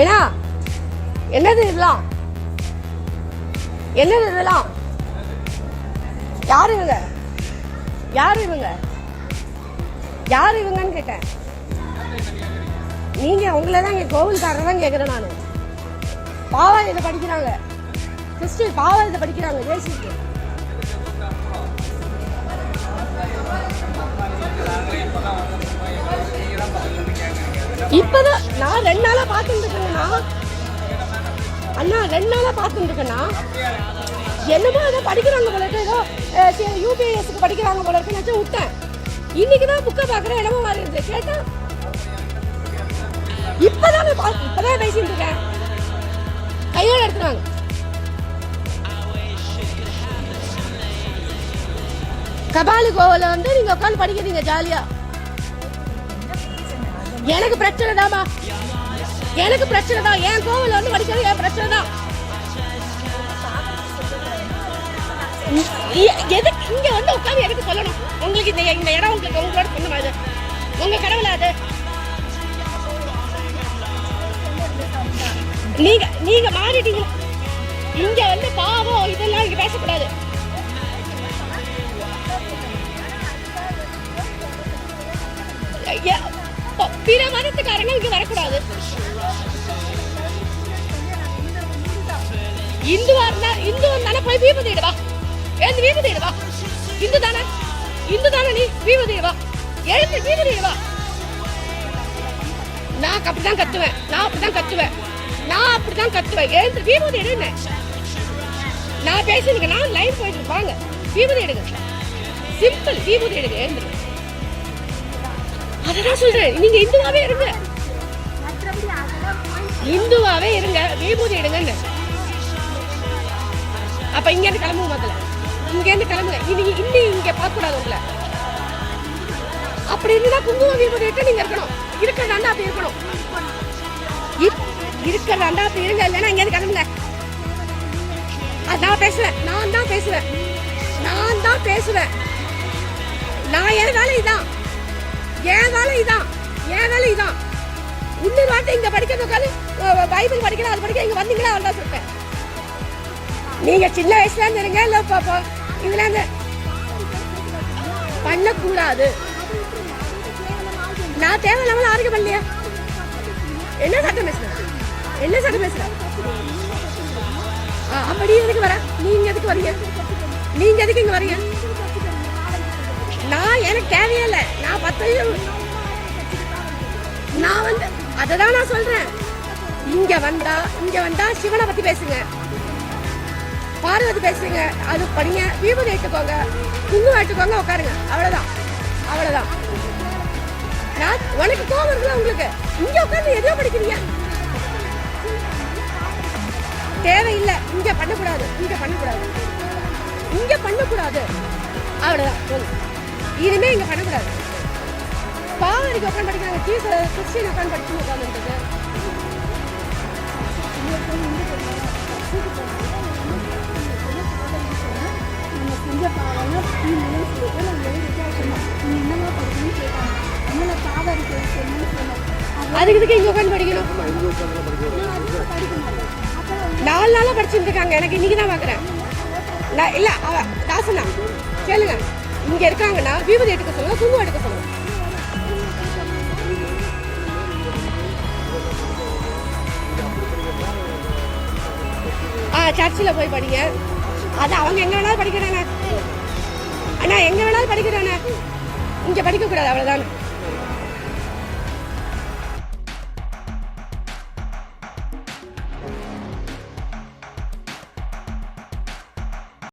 ஏன்னா என்னது இதெல்லாம்? என்னது இதெல்லாம்? யார் இவங்க? யார் இவங்க? யார் இவங்கன்னு கேட்டேன். நீங்க உங்களை தான் இங்க கோவில்காரர் தான் கேட்குறேன் நான். பாவா இதை படிக்கிறாங்க. கிறிஸ்டின் பாவா இதை படிக்கிறாங்க ஜேசிக்கு. இப்பதான் நான் ரெண்டு நாளா பார்த்துட்டு அண்ணா ரெண்டு நாளாக பார்த்துட்டு இருக்கேண்ணா என்னமோ ஏதோ படிக்கிறாங்க போல இருக்கு. ஏதோ யூபிஎஸ்க்கு படிக்கிறாங்க போல இருக்கு நினச்சி விட்டேன். இன்னைக்கு தான் புக்கை பார்க்குறேன் என்னமோ மாதிரி இருந்துச்சு. கேட்டா இப்பதான் நான் பா- இப்பதான் பேசிட்டு இருக்கேன். கையோட எடுத்துருவாங்க கபாலி கோவில வந்து நீங்க உட்காந்து படிக்கிறீங்க ஜாலியா. எனக்கு பிரச்சனை தாமா எனக்கு பிரச்சனை தான். என் கோவில வந்து படிக்கிறது என் பிரச்சனை தான். எது எதுக்கு இங்க வந்து உட்காந்து எதுக்கு சொல்லணும்? உங்களுக்கு இந்த இந்த இடம் உங்களுக்கு உங்களோட பொண்ணு அது உங்க கடவுளா அது? நீங்க நீங்க மாறிட்டீங்க. இங்க வந்து பாவம் மதத்துக்காரங்க இங்க வரக்கூடாது. இந்துவா இருந்தா இந்து தானே போய் வீபதி இடுவா எழுந்து வீபதி இடுவா இந்து தானே? இந்து தானே நீ? வீபதி இடுவா எழுந்து வீபதி இடுவா நான் அப்படிதான் கத்துவேன். நான் அப்படிதான் கத்துவேன். நான் அப்படிதான் கத்துவேன். எழுந்து வீபதி எடுங்க நான் பேசுறீங்க நான் லைன் போயிட்டு இருப்பாங்க வீபதி எடுங்க சிம்பிள் வீபதி எடுங்க எழுந்துருங்க அதான் சொல்றேன். நீங்க இந்துவாவே இருங்க. இந்துவாவே இருங்க. விபூதி எடுங்கன்னு. அப்ப இங்க இருந்து கிளம்புங்க முதல்ல. இங்க இருந்து கிளம்புங்க. இன்னைக்கு இன்னி இங்க பார்க்க கூடாது உங்களை. அப்படி இருந்தா குங்குமம் விபூதி எடுத்து நீங்க இருக்கணும். இருக்கிறதாண்டா அப்படி இருக்கணும் இப்- இருக்கிறதாண்டா அப்படி இருங்க இல்லைன்னா இங்க இருந்து கிளம்புங்க நான் பேசுவேன். நான் தான் பேசுவேன். நான் தான் பேசுவேன். நான் என் வேலை இதான் அஹ், பைபிள் அது படிக்க இங்க வந்தீங்களா அவ்வளோ சொல்றேன் நீங்க சின்ன வயசுல இருந்து இருங்க. இல்ல பாப்பா இதுல இருந்து பண்ணக்கூடாது. நான் தேவையில்லாம ஆரோக்கியம் பண்ணலையா. என்ன சட்டம் பேசுறேன் என்ன சட்டம் பேசுறேன் அப்படி எதுக்கு வர? நீங்க எதுக்கு வரீங்க? நீங்க எதுக்கு இங்க வரீங்க? நான் எனக்கு தேவையில்லை நான் பத்து நான் வந்து அதை தான் நான் சொல்றேன். இங்க வந்தா இங்க வந்தா சிவனை பத்தி பேசுங்க. பார்வதி பேசுங்க அது படிங்க வீபதி எடுத்துக்கோங்க குங்குமம் எடுத்துக்கோங்க உட்காருங்க. அவ்வளவுதான் அவ்வளவுதான். நான் உனக்கு கோவம் இருக்குல்ல உங்களுக்கு? இங்க உட்கார்ந்து எதையோ படிக்கிறீங்க. தேவையில்லை இங்க பண்ணக்கூடாது இங்க பண்ணக்கூடாது. இங்க பண்ணக்கூடாது. அவ்வளவுதான் இனிமே இங்க பண்ணக்கூடாது. பாவரிக்கு உட்காந்து படிக்கிறாங்க சீஸ் கிறிஸ்டின் உட்காந்து படிச்சு உட்காந்துருக்கு பாவம்லாம் சொல்லிட்டு நான் சொன்னேன் நீ படிக்கணும்னு கேட்டாங்க பாவம் இருக்கு சொன்னு சொன்னேன் அதுக்கு இதுக்கு இங்கே உட்காந்து படிக்கணும். நாலு நாளாக படிச்சுட்டு இருக்காங்க. எனக்கு இன்னைக்கு தான் பார்க்குறேன் நான் இல்லை அவ தாசனா கேளுங்க. இங்கே இருக்காங்கன்னா விபூதி எடுக்க சொல்லுங்க சுங்கம் எடுக்க சொல்லுங்க. ஆ சர்ச்சில் போய் படிங்க. அது அவங்க எங்கே வேணாலும் படிக்கிறாங்க. அண்ணா எங்க வேணாலும் படிக்கிறானே இங்க படிக்க கூடாது அவ்வளவுதான்.